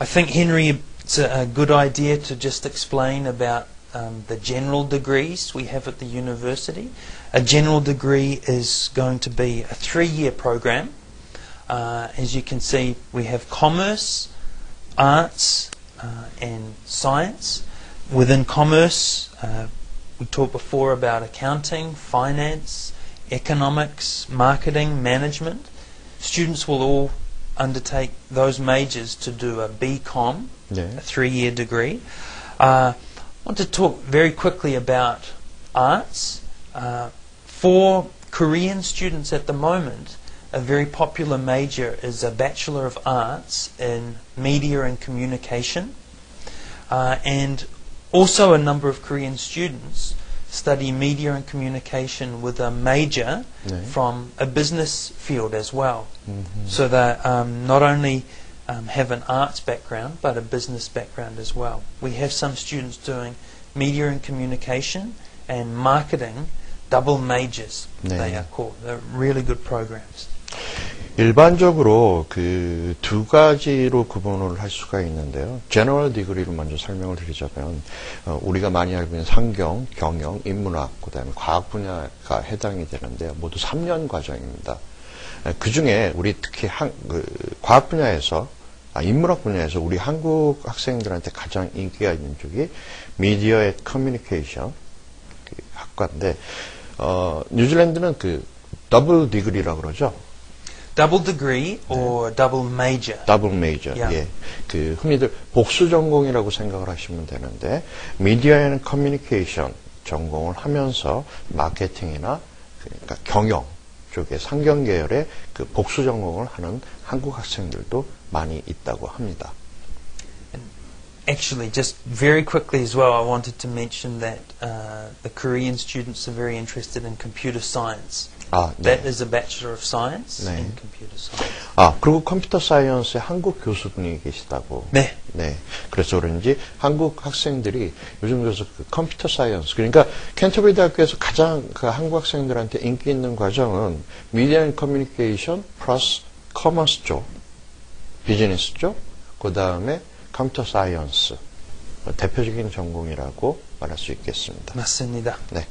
I think Henry, it's a, a good idea to just explain about um, the general degrees we have at the university. A general degree is going to be a three-year program. Uh, as you can see, we have commerce, arts, uh, and science. Within commerce, uh, we talked before about accounting, finance, economics, marketing, management. Students will all undertake those majors to do a BCom, 네. a three-year degree. Uh, I want to talk very quickly about arts. Uh, for Korean students at the moment, a very popular major is a Bachelor of Arts in Media and Communication. Uh, and also a number of Korean students study media and communication with a major yeah. from a business field as well. Mm-hmm. So that um, not only um, have an arts background but a business background as well. We have some students doing media and communication and marketing double majors, yeah. they are called. They're really good programs. 일반적으로 그 두 가지로 구분을 할 수가 있는데요. 제너럴 디그리를 먼저 설명을 드리자면 어, 우리가 많이 알고 있는 상경, 경영, 인문학, 그다음에 과학 분야가 해당이 되는데요. 모두 3년 과정입니다. 그 중에 우리 특히 한, 그 과학 분야에서 아, 인문학 분야에서 우리 한국 학생들한테 가장 인기가 있는 쪽이 미디어 앤 커뮤니케이션 그 학과인데 어, 뉴질랜드는 그 더블 디그리라고 그러죠. Double degree or double major. 더블 메이저. 야. 예. 그 흔히들 복수 전공이라고 생각을 하시면 되는데 미디어 앤 커뮤니케이션 전공을 하면서 마케팅이나 그러니까 경영 쪽에 상경 계열의 그 복수 전공을 하는 한국 학생들도 많이 있다고 합니다. Actually, just very quickly as well, I wanted to mention that uh, the Korean students are very interested in computer science. 아, 네. That is a Bachelor of Science 네. in Computer Science. 아, 그리고 컴퓨터 사이언스에 한국 교수분이 계시다고. 네. 네. 그래서 그런지 한국 학생들이 요즘 그래서 그 컴퓨터 사이언스, 그러니까 캔터베리 대학교에서 가장 그 한국 학생들한테 인기 있는 과정은 미디어 앤 커뮤니케이션 플러스 커머스 쪽, 비즈니스 쪽, 그 다음에 컴퓨터 사이언스. 대표적인 전공이라고 말할 수 있겠습니다. 맞습니다. 네.